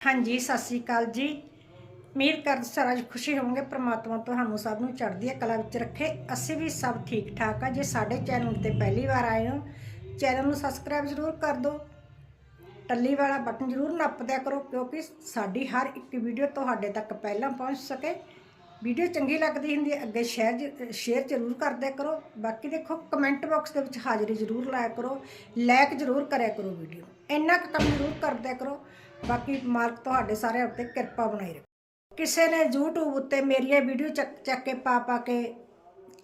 ਹਾਂਜੀ, ਸਤਿ ਸ੍ਰੀ ਅਕਾਲ ਜੀ। ਉਮੀਦ ਕਰਦਾ ਸਾਰਾ ਖੁਸ਼ੀ ਹੋਵੋਗੇ, ਪ੍ਰਮਾਤਮਾ ਤੁਹਾਨੂੰ ਸਭ ਨੂੰ ਚੜ੍ਹਦੀ ਕਲਾ ਵਿੱਚ ਰੱਖੇ। ਅਸੀਂ ਵੀ ਸਭ ਠੀਕ ਠਾਕ ਆ। ਜੇ ਸਾਡੇ ਚੈਨਲ ਤੇ ਪਹਿਲੀ ਵਾਰ ਆਏ ਹੋ, ਚੈਨਲ ਨੂੰ ਸਬਸਕ੍ਰਾਈਬ ਜ਼ਰੂਰ ਕਰ ਦਿਓ। ਟੱਲੀ ਵਾਲਾ ਬਟਨ ਜ਼ਰੂਰ ਨੱਪ ਦਿਆ ਕਰੋ, ਕਿਉਂਕਿ ਸਾਡੀ ਹਰ ਇੱਕ ਵੀਡੀਓ ਤੁਹਾਡੇ ਤੱਕ ਪਹਿਲਾਂ ਪਹੁੰਚ ਸਕੇ। ਵੀਡੀਓ ਚੰਗੀ ਲੱਗਦੀ ਹੁੰਦੀ ਹੈ, ਅੱਗੇ ਸ਼ੇਅਰ ਸ਼ੇਅਰ ਜ਼ਰੂਰ ਕਰਦਿਆ ਕਰੋ। ਬਾਕੀ ਦੇਖੋ, ਕਮੈਂਟ ਬਾਕਸ ਦੇ ਵਿੱਚ ਹਾਜ਼ਰੀ ਜ਼ਰੂਰ ਲਾਇਆ ਕਰੋ। ਲਾਇਕ ਜ਼ਰੂਰ ਕਰਿਆ ਕਰੋ ਵੀਡੀਓ ਇੰਨਾ ਕੁ ਕੰਮ ਜ਼ਰੂਰ ਕਰਦਿਆ ਕਰੋ। ਬਾਕੀ ਮਾਲਕ ਤੁਹਾਡੇ ਸਾਰਿਆਂ ਉੱਤੇ ਕਿਰਪਾ ਬਣਾਈ ਰੱਖੇ। ਕਿਸੇ ਨੇ YouTube ਉੱਤੇ ਮੇਰੀਆਂ ਵੀਡੀਓ ਚੱਕ ਚੱਕ ਕੇ ਪਾ ਪਾ ਕੇ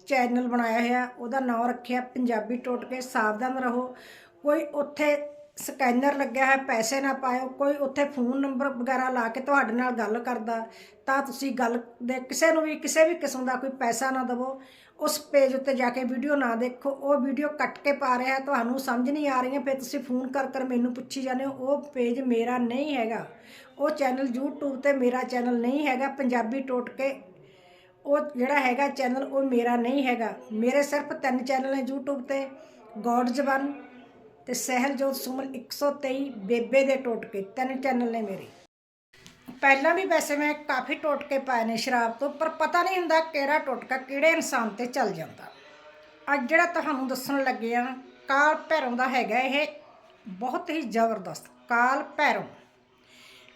ਚੈਨਲ ਬਣਾਇਆ ਹੋਇਆ, ਉਹਦਾ ਨਾਮ ਰੱਖਿਆ ਪੰਜਾਬੀ ਟੋਟਕੇ ਸਾਵਧਾਨ ਰਹੋ। ਕੋਈ ਉੱਥੇ ਸਕੈਨਰ ਲੱਗਿਆ ਹੈ ਪੈਸੇ ਨਾ ਪਾਇਓ, ਕੋਈ ਉੱਥੇ ਫੋਨ ਨੰਬਰ ਵਗੈਰਾ ਲਾ ਕੇ ਤੁਹਾਡੇ ਨਾਲ ਗੱਲ ਕਰਦਾ, ਤਾਂ ਤੁਸੀਂ ਗੱਲ ਦੇ ਕਿਸੇ ਨੂੰ ਵੀ, ਕਿਸੇ ਵੀ ਕਿਸਮ ਦਾ ਕੋਈ ਪੈਸਾ ਨਾ ਦੇਵੋ। ਉਸ ਪੇਜ ਉੱਤੇ ਜਾ ਕੇ ਵੀਡੀਓ ਨਾ ਦੇਖੋ, ਉਹ ਵੀਡੀਓ ਕੱਟ ਕੇ ਪਾ ਰਿਹਾ, ਤੁਹਾਨੂੰ ਸਮਝ ਨਹੀਂ ਆ ਰਹੀ ਹੈ ਫਿਰ ਤੁਸੀਂ ਫੋਨ ਕਰ ਕਰ ਮੈਨੂੰ ਪੁੱਛੀ ਜਾਂਦੇ ਹੋ, ਉਹ ਪੇਜ ਮੇਰਾ ਨਹੀਂ ਹੈਗਾ। ਉਹ ਚੈਨਲ YouTube ਤੇ ਮੇਰਾ ਚੈਨਲ ਨਹੀਂ ਹੈਗਾ, ਪੰਜਾਬੀ ਟੋਟਕੇ, ਉਹ ਜਿਹੜਾ ਹੈਗਾ ਚੈਨਲ ਉਹ ਮੇਰਾ ਨਹੀਂ ਹੈਗਾ। ਮੇਰੇ ਸਿਰਫ ਤਿੰਨ ਚੈਨਲ ਨੇ YouTube ਤੇ ਗੋਡਜ਼ ਵਨ ਤੇ ਸਹਿਲਜੋਤ ਸੁਮਨ 123 ਬੇਬੇ ਦੇ ਟੋਟਕੇ, ਤਿੰਨ ਚੈਨਲ ਨੇ ਮੇਰੇ। ਪਹਿਲਾਂ ਵੀ ਵੈਸੇ ਮੈਂ ਕਾਫੀ ਟੋਟਕੇ ਪਾਏ ਨੇ ਸ਼ਰਾਬ ਤੋਂ, ਪਰ ਪਤਾ ਨਹੀਂ ਹੁੰਦਾ ਕਿਹੜਾ ਟੋਟਕਾ ਕਿਹੜੇ ਇਨਸਾਨ ਤੇ ਚੱਲ ਜਾਂਦਾ। ਅੱਜ ਜਿਹੜਾ ਤੁਹਾਨੂੰ ਦੱਸਣ ਲੱਗੇ ਆ, ਕਾਲ ਭੈਰੋਂ ਦਾ ਹੈਗਾ ਇਹ ਬਹੁਤ ਹੀ ਜ਼ਬਰਦਸਤ, ਕਾਲ ਭੈਰੋਂ।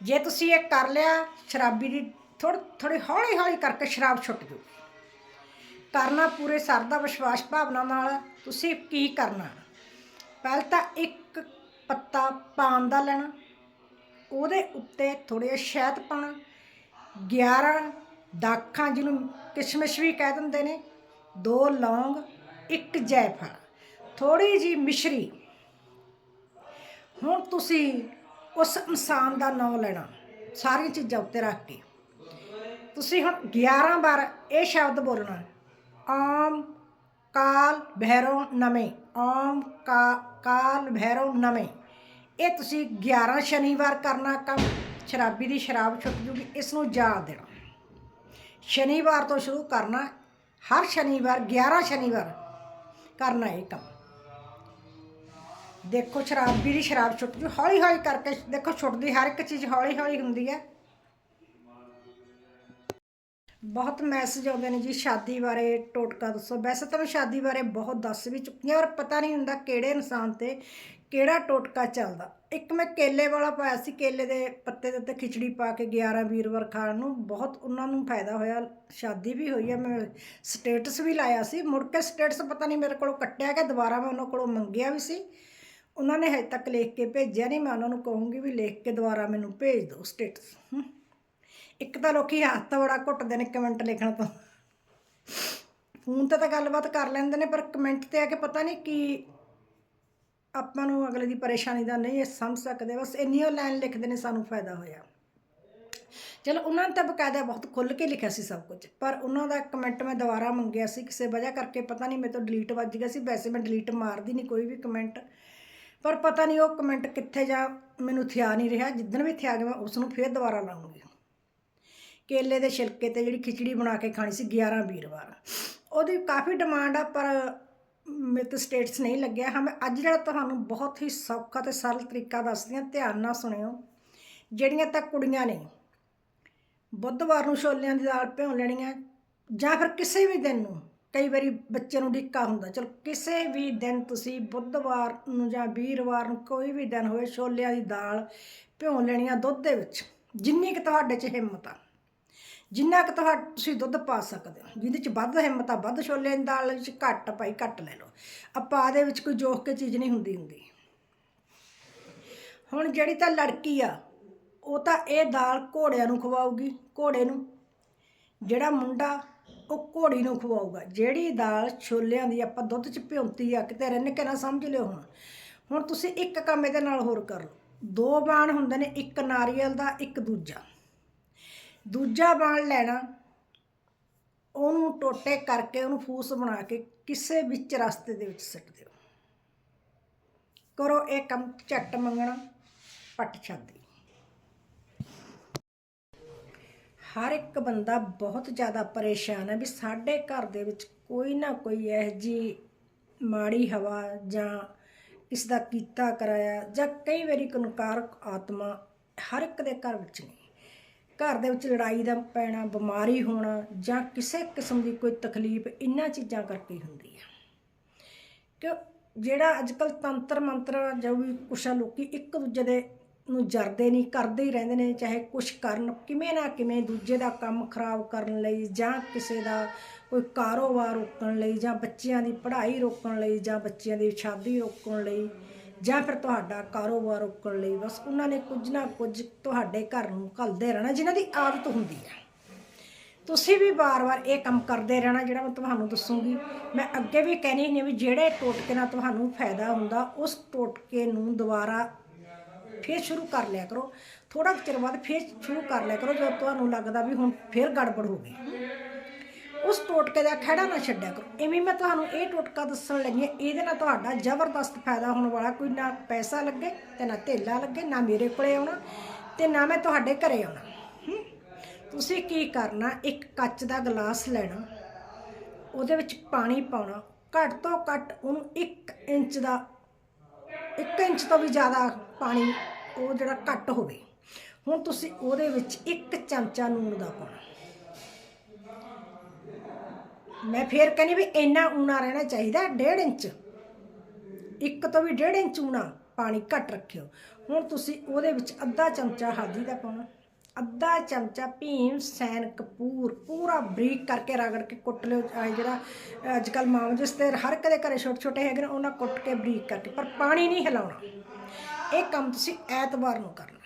ਜੇ ਤੁਸੀਂ ਇਹ ਕਰ ਲਿਆ, ਸ਼ਰਾਬੀ ਦੀ ਥੋੜੀ ਥੋੜੀ ਹੌਲੀ ਹੌਲੀ ਕਰਕੇ ਸ਼ਰਾਬ ਛੁੱਟ ਜੂ ਕਰਨਾ ਪੂਰੇ ਸਰ ਦਾ ਵਿਸ਼ਵਾਸ ਭਾਵਨਾ ਨਾਲ ਤੁਸੀਂ ਕੀ ਕਰਨਾ? ਪਹਿਲ ਤਾਂ ਇੱਕ ਪੱਤਾ ਪਾਨ ਦਾ ਲੈਣਾ, ਉਹਦੇ ਉੱਤੇ ਥੋੜੇ ਸ਼ਹਿਦ ਪਾਉਣਾ 11 ਦਾਖਾਂ ਜਿਹਨੂੰ ਕਿਸ਼ਮਿਸ਼ ਵੀ ਕਹਿ ਦਿੰਦੇ ਨੇ, ਦੋ ਲੌਂਗ, ਇੱਕ ਜੈਫਲ ਥੋੜੀ ਜੀ ਮਿਸ਼ਰੀ। ਹੁਣ ਤੁਸੀਂ ਉਸ ਇਨਸਾਨ ਦਾ ਨਾਮ ਲੈਣਾ, ਸਾਰੀਆਂ ਚੀਜ਼ਾਂ ਉੱਤੇ ਰੱਖ ਕੇ। ਤੁਸੀਂ ਹੁਣ 11 ਵਾਰ ਇਹ ਸ਼ਬਦ ਬੋਲਣਾ, ਆਮ ਭੈਰਵ ਨਮੇ, ਓਮ ਕਾ, ਕਾਲ ਭੈਰਵ ਨਮੇ। ਇਹ ਤੁਸੀਂ 11 ਸ਼ਨੀਵਾਰ ਕਰਨਾ ਕੰਮ, ਸ਼ਰਾਬੀ ਦੀ ਸ਼ਰਾਬ ਛੁੱਟ ਜੂਗੀ, ਇਸ ਨੂੰ ਯਾਦ ਦੇਣਾ। ਸ਼ਨੀਵਾਰ ਤੋਂ ਸ਼ੁਰੂ ਕਰਨਾ, ਹਰ ਸ਼ਨੀਵਾਰ 11 ਸ਼ਨੀਵਾਰ ਕਰਨਾ ਇਹ ਕੰਮ। ਦੇਖੋ, ਸ਼ਰਾਬੀ ਦੀ ਸ਼ਰਾਬ ਛੁੱਟ ਜੂ ਹੌਲੀ ਹੌਲੀ ਕਰਕੇ, ਦੇਖੋ ਛੁੱਟਦੀ ਹਰ ਇੱਕ ਚੀਜ਼ ਹੌਲੀ ਹੌਲੀ ਹੁੰਦੀ ਹੈ। ਬਹੁਤ ਮੈਸੇਜ ਆਉਂਦੇ ਨੇ ਜੀ ਸ਼ਾਦੀ ਬਾਰੇ, ਟੋਟਕਾ ਦੱਸੋ। ਵੈਸੇ ਤਾਂ ਮੈਂ ਸ਼ਾਦੀ ਬਾਰੇ ਬਹੁਤ ਦੱਸ ਵੀ ਚੁੱਕੀ ਹਾਂ, ਪਰ ਪਤਾ ਨਹੀਂ ਹੁੰਦਾ ਕਿਹੜੇ ਇਨਸਾਨ ਤੇ ਕਿਹੜਾ ਟੋਟਕਾ ਚੱਲਦਾ। ਇੱਕ ਮੈਂ ਕੇਲੇ ਵਾਲਾ ਪਾਇਆ ਸੀ, ਕੇਲੇ ਦੇ ਪੱਤੇ ਦੇ ਉੱਤੇ ਖਿਚੜੀ ਪਾ ਕੇ 11 ਵੀਰਵਾਰ ਖਾਣ ਨੂੰ, ਬਹੁਤ ਉਹਨਾਂ ਨੂੰ ਫਾਇਦਾ ਹੋਇਆ, ਸ਼ਾਦੀ ਵੀ ਹੋਈ ਹੈ, ਮੈਂ ਸਟੇਟਸ ਵੀ ਲਾਇਆ ਸੀ। ਮੁੜ ਕੇ ਸਟੇਟਸ ਪਤਾ ਨਹੀਂ ਮੇਰੇ ਕੋਲੋਂ ਕੱਟਿਆ ਗਿਆ, ਦੁਬਾਰਾ ਮੈਂ ਉਹਨਾਂ ਕੋਲੋਂ ਮੰਗਿਆ ਵੀ ਸੀ। ਉਹਨਾਂ ਨੇ ਹਜੇ ਤੱਕ ਲਿਖ ਕੇ ਭੇਜਿਆ ਨਹੀਂ, ਮੈਂ ਉਹਨਾਂ ਨੂੰ ਕਹੂੰਗੀ ਵੀ ਲਿਖ ਕੇ ਦੁਬਾਰਾ ਮੈਨੂੰ ਭੇਜ ਦਿਓ ਸਟੇਟਸ ਇੱਕ ਤਾਂ ਲੋਕੀ ਹੱਥ ਬੜਾ ਘੁੱਟਦੇ ਨੇ ਕਮੈਂਟ ਲਿਖਣ ਤੋਂ। ਫੋਨ ਤੇ ਤਾਂ ਗੱਲਬਾਤ ਕਰ ਲੈਂਦੇ ਨੇ, ਪਰ ਕਮੈਂਟ ਤੇ ਆ ਕੇ ਪਤਾ ਨਹੀਂ ਕੀ ਆਪਾਂ ਨੂੰ ਅਗਲੇ ਦੀ ਪਰੇਸ਼ਾਨੀ ਦਾ ਨਹੀਂ, ਇਹ ਸਮਝ ਸਕਦੇ। ਬਸ ਇੰਨੀ ਉਹ ਲਾਈਨ ਲਿਖਦੇ ਨੇ, ਸਾਨੂੰ ਫਾਇਦਾ ਹੋਇਆ। ਚਲੋ, ਉਹਨਾਂ ਨੇ ਤਾਂ ਬਕਾਇਦਾ ਬਹੁਤ ਖੁੱਲ ਕੇ ਲਿਖਿਆ ਸੀ ਸਭ ਕੁਝ ਪਰ ਉਹਨਾਂ ਦਾ ਕਮੈਂਟ ਮੈਂ ਦੁਬਾਰਾ ਮੰਗਿਆ ਸੀ, ਕਿਸੇ ਵਜ੍ਹਾ ਕਰਕੇ ਪਤਾ ਨਹੀਂ ਮੇਰੇ ਤੋਂ ਡਿਲੀਟ ਵੱਜ ਗਿਆ ਸੀ। ਵੈਸੇ ਮੈਂ ਡਿਲੀਟ ਮਾਰਦੀ ਨਹੀਂ ਕੋਈ ਵੀ ਕਮੈਂਟ, ਪਰ ਪਤਾ ਨਹੀਂ ਉਹ ਕਮੈਂਟ ਕਿੱਥੇ ਜਾ ਮੈਨੂੰ ਥਿਆ ਨਹੀਂ ਰਿਹਾ। ਜਿੱਦਣ ਵੀ ਥਿਆ ਗਿਆ, ਮੈਂ ਉਸ ਨੂੰ ਫੇਰ ਦੁਬਾਰਾ ਲਾਉਂਗੀ। ਕੇਲੇ ਦੇ ਛਿਲਕੇ ਤੇ ਜਿਹੜੀ ਖਿਚੜੀ ਬਣਾ ਕੇ ਖਾਣੀ ਸੀ 11 ਵੀਰਵਾਰ ਉਹਦੀ ਕਾਫੀ ਡਿਮਾਂਡ ਆ, ਪਰ ਮੇਰੇ ਤੇ ਸਟੇਟਸ ਨਹੀਂ ਲੱਗਿਆ। ਹਾਂ, ਮੈਂ ਅੱਜ ਜਿਹੜਾ ਤੁਹਾਨੂੰ ਬਹੁਤ ਹੀ ਸੌਖਾ ਤੇ ਸਰਲ ਤਰੀਕਾ ਦੱਸਦੀ ਹਾਂ, ਧਿਆਨ ਨਾਲ ਸੁਣਿਓ। ਜਿਹੜੀਆਂ ਤਾਂ ਕੁੜੀਆਂ ਨੇ, ਬੁੱਧਵਾਰ ਨੂੰ ਛੋਲਿਆਂ ਦੀ ਦਾਲ ਭਿਉਂ ਲੈਣੀ ਹੈ, ਜਾਂ ਫਿਰ ਕਿਸੇ ਵੀ ਦਿਨ ਨੂੰ, ਕਈ ਵਾਰੀ ਬੱਚੇ ਨੂੰ ਡਿੱਕਾ ਹੁੰਦਾ। ਚਲੋ, ਕਿਸੇ ਵੀ ਦਿਨ ਤੁਸੀਂ ਬੁੱਧਵਾਰ ਨੂੰ ਜਾਂ ਵੀਰਵਾਰ ਨੂੰ ਕੋਈ ਵੀ ਦਿਨ ਹੋਵੇ ਛੋਲਿਆਂ ਦੀ ਦਾਲ ਭਿਉਂ ਲੈਣੀ ਆ ਦੁੱਧ ਦੇ ਵਿੱਚ, ਜਿੰਨੀ ਕਿ ਤੁਹਾਡੇ 'ਚ ਹਿੰਮਤ ਆ। ਜਿੰਨਾ ਕਿ ਤੁਹਾ ਤੁਸੀਂ ਦੁੱਧ ਪਾ ਸਕਦੇ ਹੋ, ਜਿਹਦੇ 'ਚ ਵੱਧ ਹਿੰਮਤ ਆ, ਵੱਧ ਛੋਲੇ ਦੀ ਦਾਲ ਵਿੱਚ ਘੱਟ ਭਾਈ ਘੱਟ ਲੈ ਲਓ। ਆਪਾਂ ਦੇ ਵਿੱਚ ਕੋਈ ਜੋਖ ਕੇ ਚੀਜ਼ ਨਹੀਂ ਹੁੰਦੀ ਹੁੰਦੀ। ਹੁਣ ਜਿਹੜੀ ਤਾਂ ਲੜਕੀ ਆ, ਉਹ ਤਾਂ ਇਹ ਦਾਲ ਘੋੜਿਆਂ ਨੂੰ ਖਵਾਊਗੀ, ਘੋੜੇ ਨੂੰ। ਜਿਹੜਾ ਮੁੰਡਾ, ਉਹ ਘੋੜੀ ਨੂੰ ਖਵਾਊਗਾ। ਜਿਹੜੀ ਦਾਲ ਛੋਲਿਆਂ ਦੀ ਆਪਾਂ ਦੁੱਧ 'ਚ ਭਿਉਂਤੀ ਆ, ਕਿਤੇ ਰਿੰਨ ਕੇ ਨਾ ਸਮਝ ਲਿਓ ਹੁਣ। ਹੁਣ ਤੁਸੀਂ ਇੱਕ ਕੰਮ ਇਹਦੇ ਨਾਲ ਹੋਰ ਕਰ ਲਓ। ਦੋ ਬਾਣ ਹੁੰਦੇ ਨੇ, ਇੱਕ ਨਾਰੀਅਲ ਦਾ, ਇੱਕ ਦੂਜਾ। ਦੂਜਾ ਬਾਣ ਲੈਣਾ, ਉਹਨੂੰ ਟੋਟੇ ਕਰਕੇ ਉਹਨੂੰ ਫੂਸ ਬਣਾ ਕੇ ਕਿਸੇ ਵਿੱਚ ਰਸਤੇ ਦੇ ਵਿੱਚ ਸੁੱਟ ਦਿਓ। ਕਰੋ ਇਹ ਕੰਮ, ਝੱਟ ਮੰਗਣਾ, ਪੱਟ ਛਾਦੀ ਹਰ ਇੱਕ ਬੰਦਾ ਬਹੁਤ ਜ਼ਿਆਦਾ ਪਰੇਸ਼ਾਨ ਹੈ ਵੀ ਸਾਡੇ ਘਰ ਦੇ ਵਿੱਚ ਕੋਈ ਨਾ ਕੋਈ ਇਹ ਜੀ ਮਾੜੀ ਹਵਾ ਜਾਂ ਇਸ ਦਾ ਕੀਤਾ ਕਰਾਇਆ ਜਾਂ ਕਈ ਵਾਰੀ ਕਨਕਾਰਕ ਆਤਮਾ ਹਰ ਇੱਕ ਦੇ ਘਰ ਵਿੱਚ ਨੇ ਘਰ ਦੇ ਵਿੱਚ ਲੜਾਈ ਦਾ ਪੈਣਾ, ਬਿਮਾਰੀ ਹੋਣਾ ਜਾਂ ਕਿਸੇ ਕਿਸਮ ਦੀ ਕੋਈ ਤਕਲੀਫ ਇਹਨਾਂ ਚੀਜ਼ਾਂ ਕਰਕੇ ਹੁੰਦੀ ਹੈ ਕਿ ਜਿਹੜਾ ਅੱਜ ਕੱਲ ਤੰਤਰ ਮੰਤਰ ਜੋ ਵੀ ਕੁਛ ਆ, ਲੋਕੀ ਇੱਕ ਦੂਜੇ ਦੇ ਨੂੰ ਜਰਦੇ ਨਹੀਂ, ਕਰਦੇ ਹੀ ਰਹਿੰਦੇ ਨੇ, ਚਾਹੇ ਕੁਛ ਕਰਨ, ਕਿਵੇਂ ਨਾ ਕਿਵੇਂ ਦੂਜੇ ਦਾ ਕੰਮ ਖਰਾਬ ਕਰਨ ਲਈ ਜਾਂ ਕਿਸੇ ਦਾ ਕੋਈ ਕਾਰੋਬਾਰ ਰੋਕਣ ਲਈ ਜਾਂ ਬੱਚਿਆਂ ਦੀ ਪੜ੍ਹਾਈ ਰੋਕਣ ਲਈ ਜਾਂ ਬੱਚਿਆਂ ਦੀ ਸ਼ਾਦੀ ਰੋਕਣ ਲਈ ਜਾਂ ਫਿਰ ਤੁਹਾਡਾ ਕਾਰੋਬਾਰ ਰੋਕਣ ਲਈ ਬਸ ਉਹਨਾਂ ਨੇ ਕੁਝ ਨਾ ਕੁਝ ਤੁਹਾਡੇ ਘਰ ਨੂੰ ਘੱਲਦੇ ਰਹਿਣਾ, ਜਿਨ੍ਹਾਂ ਦੀ ਆਦਤ ਹੁੰਦੀ ਹੈ। ਤੁਸੀਂ ਵੀ ਵਾਰ-ਵਾਰ ਇਹ ਕੰਮ ਕਰਦੇ ਰਹਿਣਾ ਜਿਹੜਾ ਮੈਂ ਤੁਹਾਨੂੰ ਦੱਸੂਗੀ। ਮੈਂ ਅੱਗੇ ਵੀ ਕਹਿਣੀ ਨੇ ਵੀ ਜਿਹੜੇ ਟੋਟਕੇ ਨਾਲ ਤੁਹਾਨੂੰ ਫਾਇਦਾ ਹੁੰਦਾ, ਉਸ ਟੋਟਕੇ ਨੂੰ ਦੁਬਾਰਾ ਫੇਰ ਸ਼ੁਰੂ ਕਰ ਲਿਆ ਕਰੋ। ਥੋੜਾ ਚਿਰ ਬਾਅਦ ਫੇਰ ਸ਼ੁਰੂ ਕਰ ਲਿਆ ਕਰੋ, ਜਦੋਂ ਤੁਹਾਨੂੰ ਲੱਗਦਾ ਵੀ ਹੁਣ ਫੇਰ ਗੜਬੜ ਹੋ ਗਈ। ਉਸ ਟੋਟਕੇ ਦਾ ਖੜਾ ਨਾ ਛੱਡਿਆ ਕਰੋ। ਐਵੇਂ ਮੈਂ ਤੁਹਾਨੂੰ ਇਹ ਟੋਟਕਾ ਦੱਸਣ ਲੱਗੀ ਹਾਂ, ਇਹਦੇ ਨਾਲ ਤੁਹਾਡਾ ਜ਼ਬਰਦਸਤ ਫਾਇਦਾ ਹੋਣ ਵਾਲਾ ਕੋਈ ਨਾ ਪੈਸਾ ਲੱਗੇ ਤੇ ਨਾ ਧੇਲਾ ਲੱਗੇ, ਨਾ ਮੇਰੇ ਕੋਲੇ ਆਉਣਾ ਤੇ ਨਾ ਮੈਂ ਤੁਹਾਡੇ ਘਰੇ ਆਉਣਾ। ਤੁਸੀਂ ਕੀ ਕਰਨਾ, ਇੱਕ ਕੱਚ ਦਾ ਗਲਾਸ ਲੈਣਾ, ਉਹਦੇ ਵਿੱਚ ਪਾਣੀ ਪਾਉਣਾ, ਘੱਟ ਤੋਂ ਘੱਟ ਉਹਨੂੰ 1 ਇੰਚ ਦਾ 1 ਇੰਚ ਤੋਂ ਵੀ ਜ਼ਿਆਦਾ ਪਾਣੀ, ਉਹ ਜਿਹੜਾ ਘੱਟ ਹੋਵੇ। ਹੁਣ ਤੁਸੀਂ ਉਹਦੇ ਵਿੱਚ ਇੱਕ ਚਮਚਾ ਨੂਣ ਦਾ ਪਾਉਣਾ। ਮੈਂ ਫੇਰ ਕਹਿੰਦੀ ਵੀ ਇੰਨਾ ਊਣਾ ਰਹਿਣਾ ਚਾਹੀਦਾ 1.5 ਇੰਚ। ਇੱਕ ਤੋਂ ਵੀ 1.5 ਇੰਚ ਊਣਾ ਪਾਣੀ ਘੱਟ ਰੱਖਿਓ। ਹੁਣ ਤੁਸੀਂ ਉਹਦੇ ਵਿੱਚ ਅੱਧਾ ਚਮਚਾ ਹਲਦੀ ਦਾ ਪਾਉਣਾ। ਅੱਧਾ ਚਮਚਾ ਭੀਮ, ਸੈਨ, ਕਪੂਰ ਪੂਰਾ ਬਰੀਕ ਕਰਕੇ ਰਗੜ ਕੇ ਕੁੱਟ ਲਿਓ। ਆਹ ਜਿਹੜਾ ਅੱਜ ਕੱਲ ਮਾਂ ਜਿਸ ਤੇ ਹਰ ਕਦੇ ਦੇ ਘਰੇ ਛੋਟੇ ਛੋਟੇ ਹੈਗੇ ਨੇ, ਉਹਨਾਂ ਕੁੱਟ ਕੇ ਬਰੀਕ ਕਰਕੇ। ਪਰ ਪਾਣੀ ਨਹੀਂ ਹਿਲਾਉਣਾ। ਇਹ ਕੰਮ ਤੁਸੀਂ ਐਤਵਾਰ ਨੂੰ ਕਰਨਾ।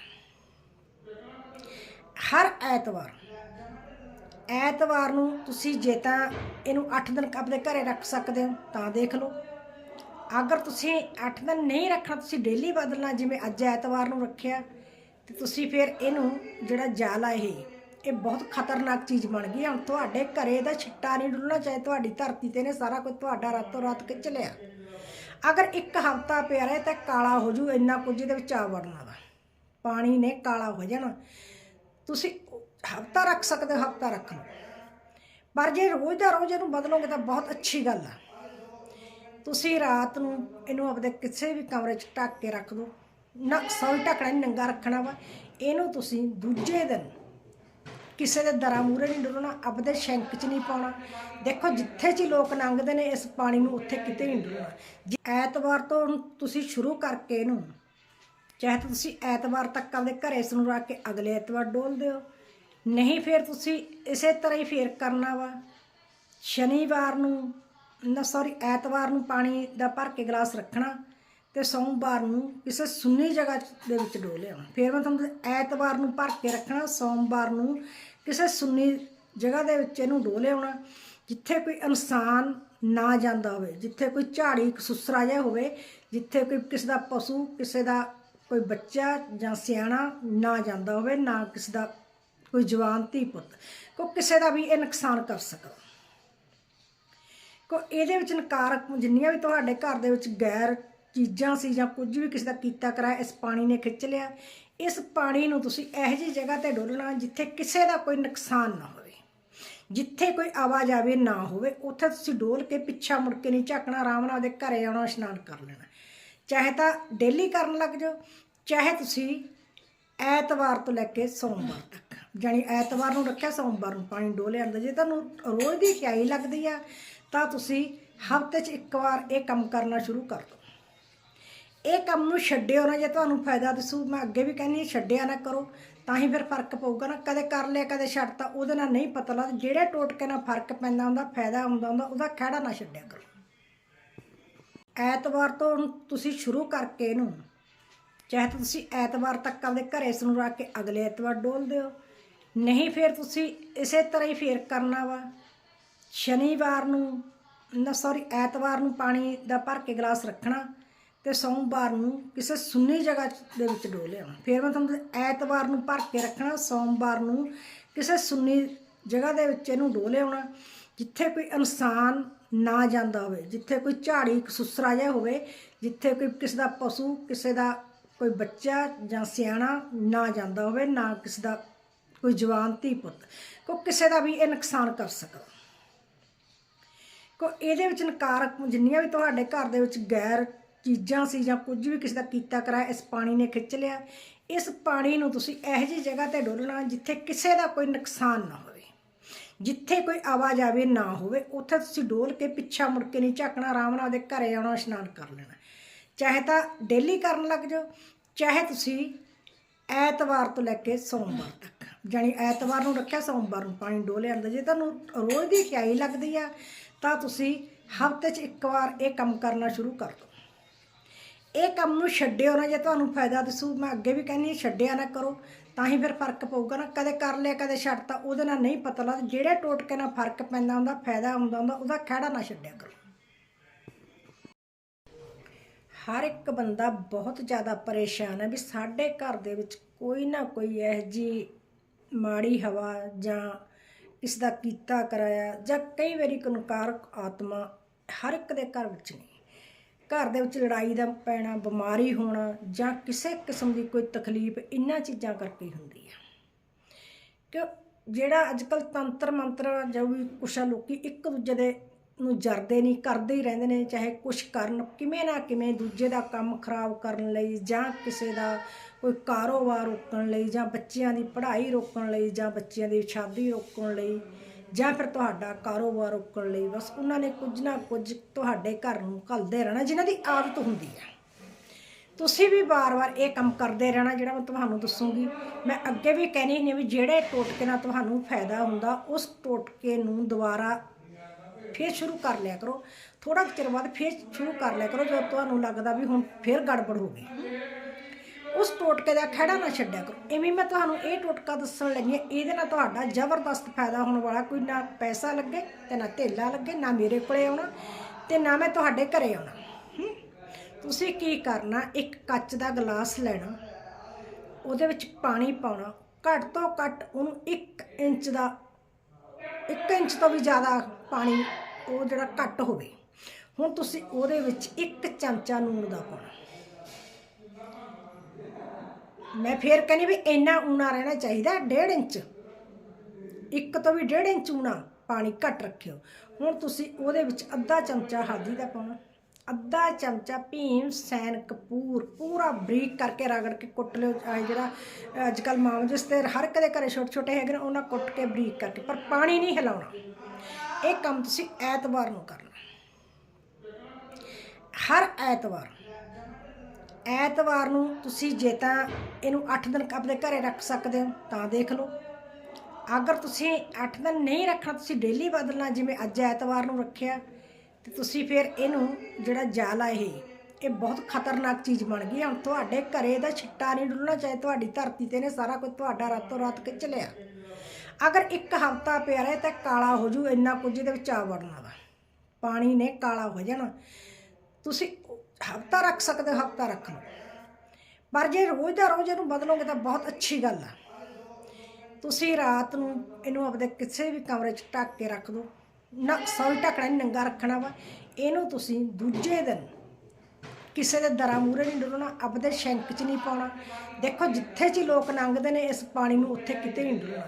ਹਰ ਐਤਵਾਰ ਐਤਵਾਰ ਨੂੰ ਤੁਸੀਂ ਜੇ ਤਾਂ ਇਹਨੂੰ 8 ਦਿਨ ਆਪਣੇ ਘਰੇ ਰੱਖ ਸਕਦੇ ਹੋ, ਤਾਂ ਦੇਖ ਲਓ। ਅਗਰ ਤੁਸੀਂ 8 ਦਿਨ ਨਹੀਂ ਰੱਖਣਾ, ਤੁਸੀਂ ਡੇਲੀ ਬਦਲਣਾ, ਜਿਵੇਂ ਅੱਜ ਐਤਵਾਰ ਨੂੰ ਰੱਖਿਆ, ਤੇ ਤੁਸੀਂ ਫਿਰ ਇਹਨੂੰ ਜਿਹੜਾ ਜਾਲ ਆ ਇਹ ਇਹ ਬਹੁਤ ਖਤਰਨਾਕ ਚੀਜ਼ ਬਣ ਗਈ। ਹੁਣ ਤੁਹਾਡੇ ਘਰੇ ਦਾ ਛਿੱਟਾ ਨਹੀਂ ਡੁੱਲਣਾ, ਚਾਹੇ ਤੁਹਾਡੀ ਧਰਤੀ ਤੇ ਨੇ ਸਾਰਾ ਕੁਝ ਤੁਹਾਡਾ ਰਾਤੋਂ ਰਾਤ ਖਿੱਚ ਲਿਆ। ਅਗਰ ਇੱਕ ਹਫਤਾ ਪਿਆ ਰਹੇ, ਤਾਂ ਕਾਲਾ ਹੋ ਜੂ, ਇੰਨਾ ਕੁਝ ਇਹਦੇ ਵਿੱਚ ਆ ਵੜਨਾ ਵਾ। ਪਾਣੀ ਨੇ ਕਾਲਾ ਹੋ ਜਾਣਾ। ਤੁਸੀਂ ਹਫਤਾ ਰੱਖ ਸਕਦੇ ਹੋ, ਹਫਤਾ ਰੱਖ ਲਓ। ਪਰ ਜੇ ਰੋਜ਼ ਦਾ ਰੋਜ਼ ਇਹਨੂੰ ਬਦਲੋਗੇ ਤਾਂ ਬਹੁਤ ਅੱਛੀ ਗੱਲ ਆ। ਤੁਸੀਂ ਰਾਤ ਨੂੰ ਇਹਨੂੰ ਆਪਣੇ ਕਿਸੇ ਵੀ ਕਮਰੇ 'ਚ ਢੱਕ ਕੇ ਰੱਖ ਦਿਓ ਨਾ, ਸੌ ਢੱਕਣਾ ਨਹੀਂ, ਨੰਗਾ ਰੱਖਣਾ ਵਾ। ਇਹਨੂੰ ਤੁਸੀਂ ਦੂਜੇ ਦਿਨ ਕਿਸੇ ਦੇ ਦਰਾਂ ਮੂਰੇ ਨਹੀਂ ਡੁੱਲਣਾ, ਆਪਦੇ ਸ਼ੈਂਕ 'ਚ ਨਹੀਂ ਪਾਉਣਾ। ਦੇਖੋ, ਜਿੱਥੇ ਚ ਲੋਕ ਲੰਘਦੇ ਨੇ, ਇਸ ਪਾਣੀ ਨੂੰ ਉੱਥੇ ਕਿਤੇ ਨਹੀਂ ਡੁੱਲਣਾ। ਜੇ ਐਤਵਾਰ ਤੋਂ ਤੁਸੀਂ ਸ਼ੁਰੂ ਕਰਕੇ ਇਹਨੂੰ, ਚਾਹੇ ਤਾਂ ਤੁਸੀਂ ਐਤਵਾਰ ਤੱਕ ਆਪਦੇ ਘਰੇ ਇਸ ਨੂੰ ਰੱਖ ਕੇ ਅਗਲੇ ਐਤਵਾਰ ਡੋਲ ਦਿਓ ਨਹੀਂ, ਫਿਰ ਤੁਸੀਂ ਇਸੇ ਤਰ੍ਹਾਂ ਹੀ ਫੇਰ ਕਰਨਾ ਵਾ। ਸ਼ਨੀਵਾਰ ਨੂੰ, ਨਾ ਸੌਰੀ ਐਤਵਾਰ ਨੂੰ ਪਾਣੀ ਦਾ ਭਰ ਕੇ ਗਲਾਸ ਰੱਖਣਾ ਤੇ ਸੋਮਵਾਰ ਨੂੰ ਕਿਸੇ ਸੁੰਨੀ ਜਗ੍ਹਾ ਦੇ ਵਿੱਚ ਡੋਲ ਲਿਆਉਣਾ। ਫਿਰ ਮੈਂ ਤੁਹਾਨੂੰ ਐਤਵਾਰ ਨੂੰ ਭਰ ਕੇ ਰੱਖਣਾ, ਸੋਮਵਾਰ ਨੂੰ ਕਿਸੇ ਸੁੰਨੀ ਜਗ੍ਹਾ ਦੇ ਵਿੱਚ ਇਹਨੂੰ ਡੋਲ ਲਿਆਉਣਾ। ਜਿੱਥੇ ਕੋਈ ਇਨਸਾਨ ਨਾ ਜਾਂਦਾ ਹੋਵੇ, ਜਿੱਥੇ ਕੋਈ ਝਾੜੀ ਸੁਸਰਾ ਜਿਹਾ ਹੋਵੇ, ਜਿੱਥੇ ਕੋਈ ਕਿਸੇ ਦਾ ਪਸ਼ੂ, ਕਿਸੇ ਦਾ ਕੋਈ ਬੱਚਾ ਜਾਂ ਸਿਆਣਾ ਨਾ ਜਾਂਦਾ ਹੋਵੇ, ਨਾ ਕਿਸੇ ਦਾ ਕੋਈ ਜਵਾਨ ਧੀ ਪੁੱਤ, ਕੋ ਕਿਸੇ ਦਾ ਵੀ ਇਹ ਨੁਕਸਾਨ ਕਰ ਸਕਦਾ। ਕੋ ਇਹਦੇ ਵਿੱਚ ਨਕਾਰਕ ਜਿੰਨੀਆਂ ਵੀ ਤੁਹਾਡੇ ਘਰ ਦੇ ਵਿੱਚ ਗੈਰ ਚੀਜ਼ਾਂ ਸੀ ਜਾਂ ਕੁਝ ਵੀ ਕਿਸੇ ਦਾ ਕੀਤਾ ਕਰਾਇਆ, ਇਸ ਪਾਣੀ ਨੇ ਖਿੱਚ ਲਿਆ। ਇਸ ਪਾਣੀ ਨੂੰ ਤੁਸੀਂ ਇਹੋ ਜਿਹੀ ਜਗ੍ਹਾ ਤੇ ਡੋਲਣਾ ਜਿੱਥੇ ਕਿਸੇ ਦਾ ਕੋਈ ਨੁਕਸਾਨ ਨਾ ਹੋਵੇ। ਜਿੱਥੇ ਕੋਈ ਆਵਾਜ਼ ਆਵੇ ਨਾ ਹੋਵੇ, ਉੱਥੇ ਤੁਸੀਂ ਡੋਲ ਕੇ ਪਿੱਛਾ ਮੁੜ ਕੇ ਨਹੀਂ ਝਾਕਣਾ, ਆਰਾਮ ਨਾਲ ਉਹਦੇ ਘਰੇ ਆਉਣਾ, ਇਸ਼ਨਾਨ ਕਰ ਲੈਣਾ। ਚਾਹੇ ਤਾਂ ਡੇਲੀ ਕਰਨ ਲੱਗ ਜਾਓ, ਚਾਹੇ ਤੁਸੀਂ ਐਤਵਾਰ ਤੋਂ ਲੈ ਕੇ ਸੋਮਵਾਰ ਤੱਕ। ਜਾਣੀ ਐਤਵਾਰ ਨੂੰ ਰੱਖਿਆ, ਸੋਮਵਾਰ ਨੂੰ ਪਾਣੀ ਡੋਲੇ ਆਂਦਾ ਜੇ ਤੁਹਾਨੂੰ ਰੋਜ਼ ਦੀ ਖਿਆਈ ਲੱਗਦੀ ਆ, ਤਾਂ ਤੁਸੀਂ ਹਫ਼ਤੇ 'ਚ ਇੱਕ ਵਾਰ ਇਹ ਕੰਮ ਕਰਨਾ ਸ਼ੁਰੂ ਕਰ ਦਿਓ। ਇਹ ਕੰਮ ਨੂੰ ਛੱਡਿਓ ਨਾ, ਜੇ ਤੁਹਾਨੂੰ ਫਾਇਦਾ ਦਿਸੂ, ਮੈਂ ਅੱਗੇ ਵੀ ਕਹਿੰਦੀ ਛੱਡਿਆ ਨਾ ਕਰੋ, ਤਾਂ ਹੀ ਫਿਰ ਫ਼ਰਕ ਪਊਗਾ ਨਾ। ਕਦੇ ਕਰ ਲਿਆ, ਕਦੇ ਛੱਡਤਾ ਉਹਦੇ ਨਾਲ ਨਹੀਂ ਪਤਾ ਲੱਗਦਾ। ਜਿਹੜੇ ਟੋਟਕੇ ਨਾਲ ਫ਼ਰਕ ਪੈਂਦਾ ਹੁੰਦਾ, ਫਾਇਦਾ ਹੁੰਦਾ ਹੁੰਦਾ, ਉਹਦਾ ਖਹਿੜਾ ਨਾ ਛੱਡਿਆ ਕਰੋ। ਐਤਵਾਰ ਤੋਂ ਤੁਸੀਂ ਸ਼ੁਰੂ ਕਰਕੇ ਇਹਨੂੰ, ਚਾਹੇ ਤਾਂ ਤੁਸੀਂ ਐਤਵਾਰ ਤੱਕ ਆਪਣੇ ਘਰੇ ਇਸ ਨੂੰ ਰੱਖ ਕੇ ਅਗਲੇ ਐਤਵਾਰ ਡੋਲ ਦਿਓ ਨਹੀਂ, ਫਿਰ ਤੁਸੀਂ ਇਸੇ ਤਰ੍ਹਾਂ ਹੀ ਫੇਰ ਕਰਨਾ ਵਾ। ਸ਼ਨੀਵਾਰ ਨੂੰ, ਨਾ ਸੌਰੀ ਐਤਵਾਰ ਨੂੰ ਪਾਣੀ ਦਾ ਭਰ ਕੇ ਗਲਾਸ ਰੱਖਣਾ ਤੇ ਸੋਮਵਾਰ ਨੂੰ ਕਿਸੇ ਸੁੰਨੀ ਜਗ੍ਹਾ ਦੇ ਵਿੱਚ ਡੋਲ ਲਿਆਉਣਾ। ਫਿਰ ਮੈਂ ਤੁਹਾਨੂੰ ਐਤਵਾਰ ਨੂੰ ਭਰ ਕੇ ਰੱਖਣਾ, ਸੋਮਵਾਰ ਨੂੰ ਕਿਸੇ ਸੁੰਨੀ ਜਗ੍ਹਾ ਦੇ ਵਿੱਚ ਇਹਨੂੰ ਡੋਲ ਲਿਆਉਣਾ, ਜਿੱਥੇ ਕੋਈ ਇਨਸਾਨ ਨਾ ਜਾਂਦਾ ਹੋਵੇ, ਜਿੱਥੇ ਕੋਈ ਝਾੜੀ ਸੁਸਰਾ ਜਿਹਾ ਹੋਵੇ, ਜਿੱਥੇ ਕੋਈ ਕਿਸੇ ਦਾ ਪਸ਼ੂ, ਕਿਸੇ ਦਾ ਕੋਈ ਬੱਚਾ ਜਾਂ ਸਿਆਣਾ ਨਾ ਜਾਂਦਾ ਹੋਵੇ, ਨਾ ਕਿਸੇ ਦਾ ਕੋਈ ਜਵਾਨ ਧੀ ਪੁੱਤ, ਕੋ ਕਿਸੇ ਦਾ ਵੀ ਇਹ ਨੁਕਸਾਨ ਕਰ ਸਕਦਾ। ਕੋ ਇਹਦੇ ਵਿੱਚ ਨਕਾਰਕ ਜਿੰਨੀਆਂ ਵੀ ਤੁਹਾਡੇ ਘਰ ਦੇ ਵਿੱਚ ਗੈਰ ਚੀਜ਼ਾਂ ਸੀ ਜਾਂ ਕੁਝ ਵੀ ਕਿਸੇ ਦਾ ਕੀਤਾ ਕਰਾਇਆ, ਇਸ ਪਾਣੀ ਨੇ ਖਿੱਚ ਲਿਆ। ਇਸ ਪਾਣੀ ਨੂੰ ਤੁਸੀਂ ਇਹੋ ਜਿਹੀ ਜਗ੍ਹਾ ਤੇ ਡੋਲਣਾ ਜਿੱਥੇ ਕਿਸੇ ਦਾ ਕੋਈ ਨੁਕਸਾਨ ਨਾ ਹੋਵੇ। ਜਿੱਥੇ ਕੋਈ ਆਵਾਜਾਈ ਨਾ ਹੋਵੇ, ਉੱਥੇ ਤੁਸੀਂ ਡੋਲ ਕੇ ਪਿੱਛਾ ਮੁੜ ਕੇ ਨਹੀਂ ਝਾਕਣਾ, ਆਰਾਮ ਨਾਲ ਉਹਦੇ ਘਰੇ ਆਉਣਾ, ਇਸ਼ਨਾਨ ਕਰ ਲੈਣਾ। ਚਾਹੇ ਤਾਂ ਡੇਲੀ ਕਰਨ ਲੱਗ ਜਾਓ, ਚਾਹੇ ਤੁਸੀਂ ਐਤਵਾਰ ਤੋਂ ਲੈ ਕੇ ਸੋਮਵਾਰ ਤੱਕ। ਜਾਣੀ ਐਤਵਾਰ ਨੂੰ ਰੱਖਿਆ, ਸੋਮਵਾਰ ਨੂੰ ਪਾਣੀ ਡੋਲੇ ਆਂਦਾ ਜੇ ਤੁਹਾਨੂੰ ਰੋਜ਼ ਦੀ ਖਿਆਈ ਲੱਗਦੀ ਆ, ਤਾਂ ਤੁਸੀਂ ਹਫ਼ਤੇ 'ਚ ਇੱਕ ਵਾਰ ਇਹ ਕੰਮ ਕਰਨਾ ਸ਼ੁਰੂ ਕਰ ਦਿਓ। ਇਹ ਕੰਮ ਨੂੰ ਛੱਡਿਓ ਨਾ, ਜੇ ਤੁਹਾਨੂੰ ਫਾਇਦਾ ਦਿਸੂ, ਮੈਂ ਅੱਗੇ ਵੀ ਕਹਿੰਦੀ ਛੱਡਿਆ ਨਾ ਕਰੋ, ਤਾਂ ਹੀ ਫਿਰ ਫ਼ਰਕ ਪਊਗਾ ਨਾ। ਕਦੇ ਕਰ ਲਿਆ, ਕਦੇ ਛੱਡਤਾ ਉਹਦੇ ਨਾਲ ਨਹੀਂ ਪਤਾ ਲੱਗਦਾ। ਜਿਹੜੇ ਟੋਟਕੇ ਨਾਲ ਫ਼ਰਕ ਪੈਂਦਾ ਹੁੰਦਾ, ਫਾਇਦਾ ਹੁੰਦਾ ਹੁੰਦਾ, ਉਹਦਾ ਖਹਿੜਾ ਨਾ ਛੱਡਿਆ ਕਰੋ। ਹਰ ਇੱਕ ਬੰਦਾ ਬਹੁਤ ਜ਼ਿਆਦਾ ਪਰੇਸ਼ਾਨ ਹੈ ਵੀ ਸਾਡੇ ਘਰ ਦੇ ਵਿੱਚ ਕੋਈ ਨਾ ਕੋਈ ਇਹ ਜੀ ਮਾੜੀ ਹਵਾ ਜਾਂ ਇਸ ਦਾ ਕੀਤਾ ਕਰਾਇਆ ਜਾਂ ਕਈ ਵਾਰੀ ਕਨਕਾਰਕ ਆਤਮਾ ਹਰ ਇੱਕ ਦੇ ਘਰ ਵਿੱਚ ਨਹੀਂ। ਘਰ ਦੇ ਵਿੱਚ ਲੜਾਈ ਦਾ ਪੈਣਾ, ਬਿਮਾਰੀ ਹੋਣਾ ਜਾਂ ਕਿਸੇ ਕਿਸਮ ਦੀ ਕੋਈ ਤਕਲੀਫ ਇਹਨਾਂ ਚੀਜ਼ਾਂ ਕਰਕੇ ਹੁੰਦੀ ਹੈ। ਕਿ ਜਿਹੜਾ ਅੱਜਕੱਲ ਤੰਤਰ ਮੰਤਰ ਜੋ ਵੀ ਕੁਛ ਆ, ਲੋਕੀ ਇੱਕ ਦੂਜੇ ਦੇ ਨੂੰ ਜਰਦੇ ਨਹੀਂ, ਕਰਦੇ ਹੀ ਰਹਿੰਦੇ ਨੇ, ਚਾਹੇ ਕੁਛ ਕਰਨ, ਕਿਵੇਂ ਨਾ ਕਿਵੇਂ ਦੂਜੇ ਦਾ ਕੰਮ ਖਰਾਬ ਕਰਨ ਲਈ ਜਾਂ ਕਿਸੇ ਦਾ ਕੋਈ ਕਾਰੋਬਾਰ ਰੋਕਣ ਲਈ ਜਾਂ ਬੱਚਿਆਂ ਦੀ ਪੜ੍ਹਾਈ ਰੋਕਣ ਲਈ ਜਾਂ ਬੱਚਿਆਂ ਦੀ ਸ਼ਾਦੀ ਰੋਕਣ ਲਈ ਜਾਂ ਫਿਰ ਤੁਹਾਡਾ ਕਾਰੋਬਾਰ ਰੋਕਣ ਲਈ, ਬਸ ਉਹਨਾਂ ਨੇ ਕੁਝ ਨਾ ਕੁਝ ਤੁਹਾਡੇ ਘਰ ਨੂੰ ਘੱਲਦੇ ਰਹਿਣਾ ਜਿਨ੍ਹਾਂ ਦੀ ਆਦਤ ਹੁੰਦੀ ਹੈ। ਤੁਸੀਂ ਵੀ ਵਾਰ-ਵਾਰ ਇਹ ਕੰਮ ਕਰਦੇ ਰਹਿਣਾ ਜਿਹੜਾ ਮੈਂ ਤੁਹਾਨੂੰ ਦੱਸੂਗੀ। ਮੈਂ ਅੱਗੇ ਵੀ ਕਹਿਣੀ ਨਹੀਂ ਵੀ ਜਿਹੜੇ ਟੋਟਕੇ ਨਾਲ ਤੁਹਾਨੂੰ ਫਾਇਦਾ ਹੁੰਦਾ, ਉਸ ਟੋਟਕੇ ਨੂੰ ਦੁਬਾਰਾ ਫਿਰ ਸ਼ੁਰੂ ਕਰ ਲਿਆ ਕਰੋ। ਥੋੜਾ ਚਿਰ ਬਾਅਦ ਫਿਰ ਸ਼ੁਰੂ ਕਰ ਲਿਆ ਕਰੋ, ਜਦੋਂ ਤੁਹਾਨੂੰ ਲੱਗਦਾ ਵੀ ਹੁਣ ਫਿਰ ਗੜਬੜ ਹੋ ਗਈ। ਉਸ ਟੋਟਕੇ ਦਾ ਖੜਾ ਨਾ ਛੱਡਿਆ ਕਰੋ। ਐਵੇਂ ਮੈਂ ਤੁਹਾਨੂੰ ਇਹ ਟੋਟਕਾ ਦੱਸਣ ਲੱਗੀ ਹਾਂ, ਇਹਦੇ ਨਾਲ ਤੁਹਾਡਾ ਜ਼ਬਰਦਸਤ ਫਾਇਦਾ ਹੋਣ ਵਾਲਾ ਕੋਈ ਨਾ ਪੈਸਾ ਲੱਗੇ ਤੇ ਨਾ ਧੇਲਾ ਲੱਗੇ, ਨਾ ਮੇਰੇ ਕੋਲੇ ਆਉਣਾ ਤੇ ਨਾ ਮੈਂ ਤੁਹਾਡੇ ਘਰੇ ਆਉਣਾ। ਤੁਸੀਂ ਕੀ ਕਰਨਾ, ਇੱਕ ਕੱਚ ਦਾ ਗਲਾਸ ਲੈਣਾ, ਉਹਦੇ ਵਿੱਚ ਪਾਣੀ ਪਾਉਣਾ, ਘੱਟ ਤੋਂ ਘੱਟ ਉਹਨੂੰ 1 ਇੰਚ ਦਾ 1 ਇੰਚ ਤੋਂ ਵੀ ਜ਼ਿਆਦਾ ਪਾਣੀ ਉਹ ਜਿਹੜਾ ਘੱਟ ਹੋਵੇ। ਹੁਣ ਤੁਸੀਂ ਉਹਦੇ ਵਿੱਚ ਇੱਕ ਚਮਚਾ ਨੂਣ ਦਾ ਪਾਉਣਾ। ਮੈਂ ਫੇਰ ਕਹਿੰਦੀ ਵੀ ਇੰਨਾ ਊਣਾ ਰਹਿਣਾ ਚਾਹੀਦਾ 1.5 ਇੰਚ। ਇੱਕ ਤੋਂ ਵੀ 1.5 ਇੰਚ ਊਣਾ ਪਾਣੀ ਘੱਟ ਰੱਖਿਓ। ਹੁਣ ਤੁਸੀਂ ਉਹਦੇ ਵਿੱਚ ਅੱਧਾ ਚਮਚਾ ਹਲਦੀ ਦਾ ਪਾਉਣਾ। ਅੱਧਾ ਚਮਚਾ ਭੀਮ, ਸੈਨ, ਕਪੂਰ, ਪੂਰਾ ਬਰੀਕ ਕਰਕੇ ਰਗੜ ਕੇ ਕੁੱਟ ਲਿਓ। ਆਹ ਜਿਹੜਾ ਅੱਜ ਕੱਲ ਮਾਮ ਜਿਸ ਤੇ ਹਰ ਇੱਕ ਦੇ ਘਰੇ ਛੋਟੇ ਛੋਟੇ ਹੈਗੇ ਨੇ, ਉਹਨਾਂ ਕੁੱਟ ਕੇ ਬਰੀਕ ਕਰਕੇ। ਪਰ ਪਾਣੀ ਨਹੀਂ ਹਿਲਾਉਣਾ। ਇਹ ਕੰਮ ਤੁਸੀਂ ਐਤਵਾਰ ਨੂੰ ਕਰਨਾ। ਹਰ ਐਤਵਾਰ। ਐਤਵਾਰ ਨੂੰ ਤੁਸੀਂ ਜੇ ਤਾਂ ਇਹਨੂੰ 8 ਦਿਨ ਆਪਣੇ ਘਰੇ ਰੱਖ ਸਕਦੇ ਹੋ, ਤਾਂ ਦੇਖ ਲਓ। ਅਗਰ ਤੁਸੀਂ 8 ਦਿਨ ਨਹੀਂ ਰੱਖਣਾ, ਤੁਸੀਂ ਡੇਲੀ ਬਦਲਣਾ, ਜਿਵੇਂ ਅੱਜ ਐਤਵਾਰ ਨੂੰ ਰੱਖਿਆ, ਤੇ ਤੁਸੀਂ ਫਿਰ ਇਹਨੂੰ ਜਿਹੜਾ ਜਾਲ ਆ ਇਹ ਇਹ ਬਹੁਤ ਖਤਰਨਾਕ ਚੀਜ਼ ਬਣ ਗਈ ਹੁਣ ਤੁਹਾਡੇ ਘਰੇ ਦਾ ਛਿੱਟਾ ਨਹੀਂ ਡੁੱਲਣਾ, ਚਾਹੇ ਤੁਹਾਡੀ ਧਰਤੀ ਤੇ ਨੇ ਸਾਰਾ ਕੁਝ ਤੁਹਾਡਾ ਰਾਤੋਂ ਰਾਤ ਖਿੱਚ ਲਿਆ। ਅਗਰ ਇੱਕ ਹਫ਼ਤਾ ਪਿਆ ਰਹੇ ਤਾਂ ਕਾਲਾ ਹੋ ਜੂ, ਇੰਨਾ ਕੁਝ ਇਹਦੇ ਵਿੱਚ ਆ ਵੜਨਾ ਵਾ। ਪਾਣੀ ਨੇ ਕਾਲਾ ਹੋ ਜਾਣਾ। ਤੁਸੀਂ ਹਫ਼ਤਾ ਰੱਖ ਸਕਦੇ ਹੋ, ਹਫ਼ਤਾ ਰੱਖ ਲਓ। ਪਰ ਜੇ ਰੋਜ਼ ਦਾ ਰੋਜ਼ ਇਹਨੂੰ ਬਦਲੋਗੇ ਤਾਂ ਬਹੁਤ ਅੱਛੀ ਗੱਲ ਆ। ਤੁਸੀਂ ਰਾਤ ਨੂੰ ਇਹਨੂੰ ਆਪਣੇ ਕਿਸੇ ਵੀ ਕਮਰੇ 'ਚ ਢੱਕ ਕੇ ਰੱਖ ਦਿਓ ਨਾ ਸੌਈ ਢੱਕਣਾ ਨੰਗਾ ਰੱਖਣਾ ਵਾ। ਇਹਨੂੰ ਤੁਸੀਂ ਦੂਜੇ ਦਿਨ ਕਿਸੇ ਦੇ ਦਰਾਂ ਮੂਰੇ ਨਹੀਂ ਡੁੱਲਣਾ, ਆਪਦੇ ਸ਼ੈਂਕ 'ਚ ਨਹੀਂ ਪਾਉਣਾ। ਦੇਖੋ, ਜਿੱਥੇ ਚ ਲੋਕ ਲੰਘਦੇ ਨੇ, ਇਸ ਪਾਣੀ ਨੂੰ ਉੱਥੇ ਕਿਤੇ ਨਹੀਂ ਡੁੱਲਣਾ।